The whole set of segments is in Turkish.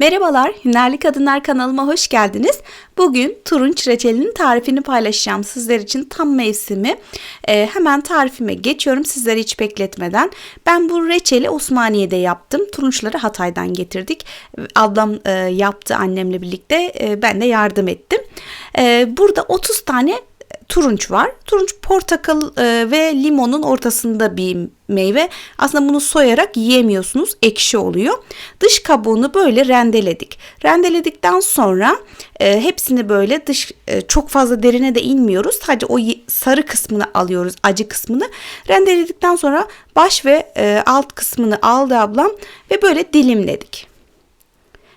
Merhabalar, Hünerli Kadınlar kanalıma hoş geldiniz. Bugün turunç reçelinin tarifini paylaşacağım sizler için tam mevsimi. Ee, hemen tarifime geçiyorum sizleri hiç bekletmeden. Ben bu reçeli Osmaniye'de yaptım. Turunçları Hatay'dan getirdik. Ablam e, yaptı annemle birlikte. E, ben de yardım ettim. E, burada 30 tane turunç var. Turunç portakal e, ve limonun ortasında bir meyve. Aslında bunu soyarak yiyemiyorsunuz. Ekşi oluyor. Dış kabuğunu böyle rendeledik. Rendeledikten sonra e, hepsini böyle dış e, çok fazla derine de inmiyoruz. Sadece o sarı kısmını alıyoruz. Acı kısmını. Rendeledikten sonra baş ve e, alt kısmını aldı ablam ve böyle dilimledik.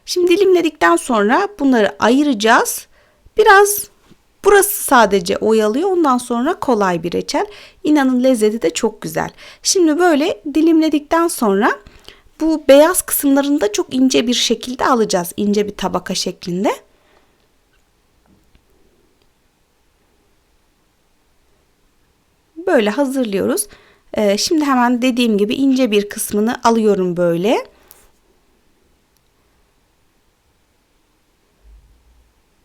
Şimdi dilimledikten sonra bunları ayıracağız. Biraz Burası sadece oyalıyor. Ondan sonra kolay bir reçel. İnanın lezzeti de çok güzel. Şimdi böyle dilimledikten sonra bu beyaz kısımlarını da çok ince bir şekilde alacağız. İnce bir tabaka şeklinde. Böyle hazırlıyoruz. Ee, şimdi hemen dediğim gibi ince bir kısmını alıyorum böyle.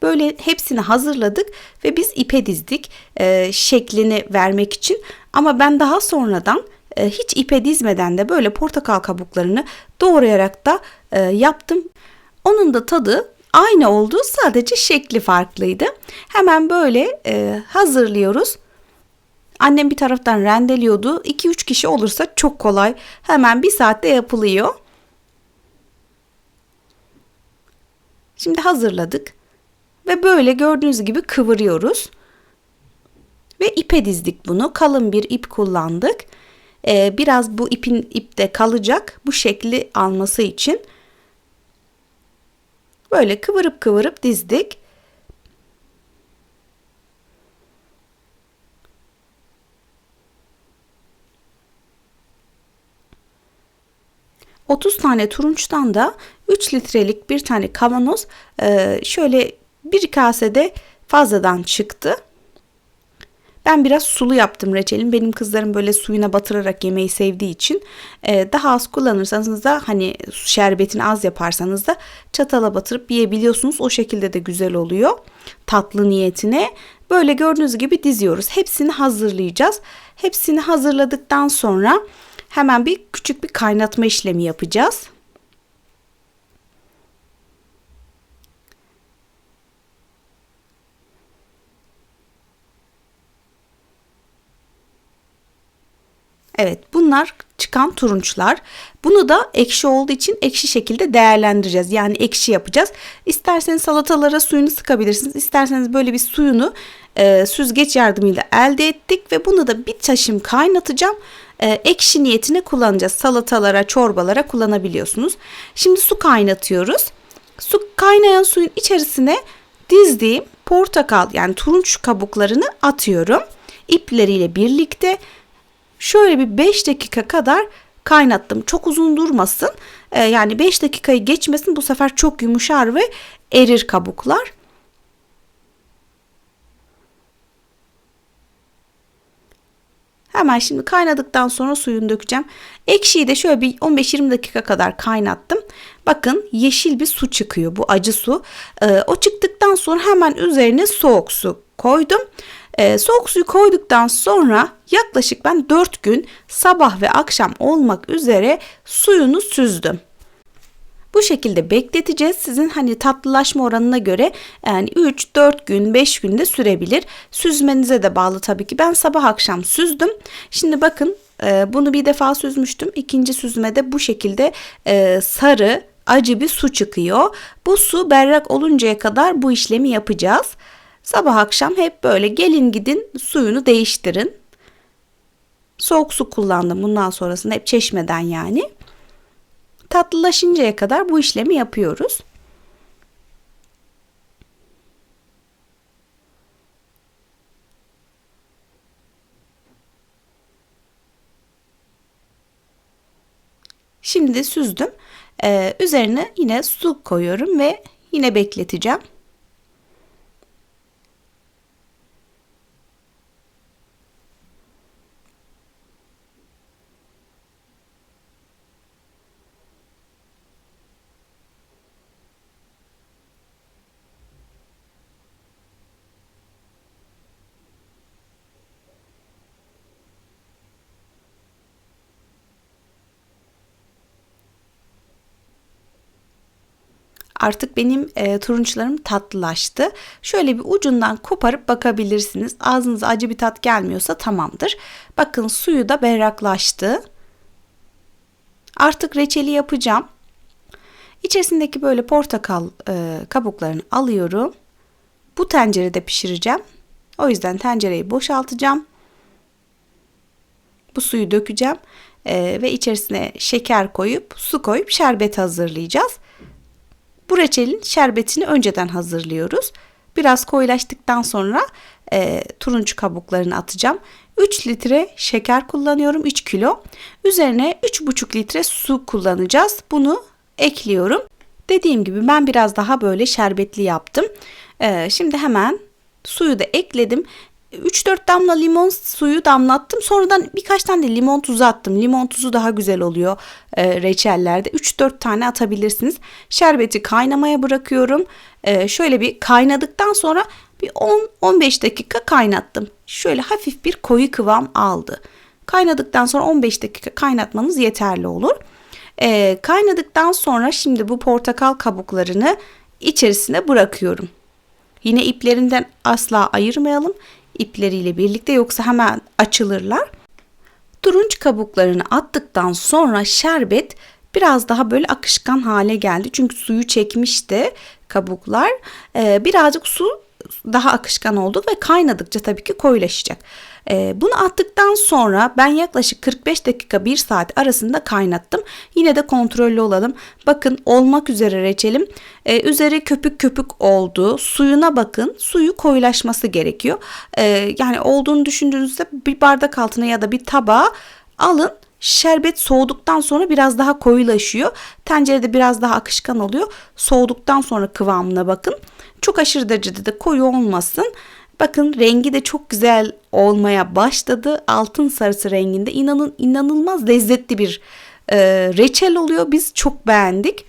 Böyle hepsini hazırladık ve biz ipe dizdik e, şeklini vermek için. Ama ben daha sonradan e, hiç ipe dizmeden de böyle portakal kabuklarını doğrayarak da e, yaptım. Onun da tadı aynı oldu sadece şekli farklıydı. Hemen böyle e, hazırlıyoruz. Annem bir taraftan rendeliyordu. 2-3 kişi olursa çok kolay. Hemen bir saatte yapılıyor. Şimdi hazırladık. Ve böyle gördüğünüz gibi kıvırıyoruz. Ve ipe dizdik bunu. Kalın bir ip kullandık. Ee, biraz bu ipin ipte kalacak. Bu şekli alması için. Böyle kıvırıp kıvırıp dizdik. ...30 tane turunçtan da 3 litrelik bir tane kavanoz... E, ...şöyle bir kasede fazladan çıktı. Ben biraz sulu yaptım reçelin. Benim kızlarım böyle suyuna batırarak yemeyi sevdiği için e, daha az kullanırsanız da hani şerbetini az yaparsanız da çatala batırıp yiyebiliyorsunuz. O şekilde de güzel oluyor. Tatlı niyetine. Böyle gördüğünüz gibi diziyoruz. Hepsini hazırlayacağız. Hepsini hazırladıktan sonra hemen bir küçük bir kaynatma işlemi yapacağız. Evet bunlar çıkan turunçlar. Bunu da ekşi olduğu için ekşi şekilde değerlendireceğiz. Yani ekşi yapacağız. İsterseniz salatalara suyunu sıkabilirsiniz. İsterseniz böyle bir suyunu e, süzgeç yardımıyla elde ettik ve bunu da bir taşım kaynatacağım. E, ekşi niyetine kullanacağız. Salatalara, çorbalara kullanabiliyorsunuz. Şimdi su kaynatıyoruz. Su kaynayan suyun içerisine dizdiğim portakal yani turunç kabuklarını atıyorum. İpleriyle birlikte şöyle bir 5 dakika kadar kaynattım. Çok uzun durmasın. Ee, yani 5 dakikayı geçmesin. Bu sefer çok yumuşar ve erir kabuklar. Hemen şimdi kaynadıktan sonra suyunu dökeceğim. Ekşiyi de şöyle bir 15-20 dakika kadar kaynattım. Bakın yeşil bir su çıkıyor. Bu acı su. Ee, o çıktıktan sonra hemen üzerine soğuk su koydum. Ee, soğuk suyu koyduktan sonra yaklaşık ben 4 gün sabah ve akşam olmak üzere suyunu süzdüm. Bu şekilde bekleteceğiz. Sizin hani tatlılaşma oranına göre yani 3, 4 gün, 5 günde sürebilir. Süzmenize de bağlı tabii ki. Ben sabah akşam süzdüm. Şimdi bakın e, bunu bir defa süzmüştüm. İkinci süzmede bu şekilde e, sarı, acı bir su çıkıyor. Bu su berrak oluncaya kadar bu işlemi yapacağız. Sabah akşam hep böyle gelin gidin suyunu değiştirin. Soğuk su kullandım bundan sonrasında hep çeşmeden yani. Tatlılaşıncaya kadar bu işlemi yapıyoruz. Şimdi süzdüm. Ee, üzerine yine su koyuyorum ve yine bekleteceğim. Artık benim e, turunçlarım tatlılaştı. Şöyle bir ucundan koparıp bakabilirsiniz. Ağzınıza acı bir tat gelmiyorsa tamamdır. Bakın suyu da berraklaştı. Artık reçeli yapacağım. İçerisindeki böyle portakal e, kabuklarını alıyorum. Bu tencerede pişireceğim. O yüzden tencereyi boşaltacağım. Bu suyu dökeceğim e, ve içerisine şeker koyup su koyup şerbet hazırlayacağız. Bu reçelin şerbetini önceden hazırlıyoruz. Biraz koyulaştıktan sonra e, turunç kabuklarını atacağım. 3 litre şeker kullanıyorum 3 kilo. Üzerine 3,5 litre su kullanacağız. Bunu ekliyorum. Dediğim gibi ben biraz daha böyle şerbetli yaptım. Ee, şimdi hemen suyu da ekledim. 3-4 damla limon suyu damlattım. Sonradan birkaç tane de limon tuzu attım. Limon tuzu daha güzel oluyor e, reçellerde. 3-4 tane atabilirsiniz. Şerbeti kaynamaya bırakıyorum. E, şöyle bir kaynadıktan sonra bir 10-15 dakika kaynattım. Şöyle hafif bir koyu kıvam aldı. Kaynadıktan sonra 15 dakika kaynatmanız yeterli olur. E, kaynadıktan sonra şimdi bu portakal kabuklarını içerisine bırakıyorum. Yine iplerinden asla ayırmayalım. İpleriyle birlikte yoksa hemen açılırlar. Turunç kabuklarını attıktan sonra şerbet biraz daha böyle akışkan hale geldi. Çünkü suyu çekmişti kabuklar. Ee, birazcık su daha akışkan oldu ve kaynadıkça tabii ki koyulaşacak. Ee, bunu attıktan sonra ben yaklaşık 45 dakika 1 saat arasında kaynattım. Yine de kontrollü olalım. Bakın olmak üzere reçelim. Ee, üzeri köpük köpük oldu. Suyuna bakın. Suyu koyulaşması gerekiyor. Ee, yani olduğunu düşündüğünüzde bir bardak altına ya da bir tabağa alın. Şerbet soğuduktan sonra biraz daha koyulaşıyor. Tencerede biraz daha akışkan oluyor. Soğuduktan sonra kıvamına bakın. Çok aşırı derecede de koyu olmasın. Bakın rengi de çok güzel olmaya başladı. Altın sarısı renginde inanın inanılmaz lezzetli bir e, reçel oluyor. Biz çok beğendik.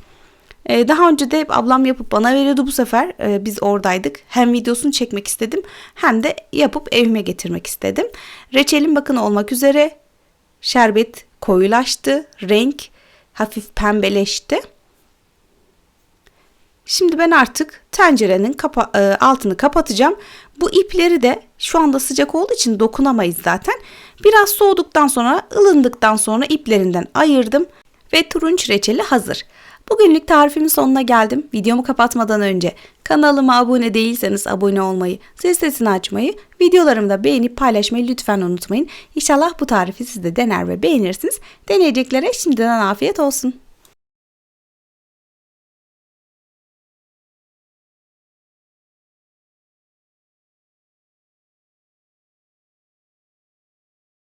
E, daha önce de hep ablam yapıp bana veriyordu bu sefer. E, biz oradaydık. Hem videosunu çekmek istedim hem de yapıp evime getirmek istedim. Reçelim bakın olmak üzere. Şerbet koyulaştı. Renk hafif pembeleşti. Şimdi ben artık tencerenin kapa e, altını kapatacağım. Bu ipleri de şu anda sıcak olduğu için dokunamayız zaten. Biraz soğuduktan sonra ılındıktan sonra iplerinden ayırdım ve turunç reçeli hazır. Bugünlük tarifimin sonuna geldim. Videomu kapatmadan önce kanalıma abone değilseniz abone olmayı, zil sesini açmayı, videolarımı da beğenip paylaşmayı lütfen unutmayın. İnşallah bu tarifi siz de dener ve beğenirsiniz. Deneyeceklere şimdiden afiyet olsun.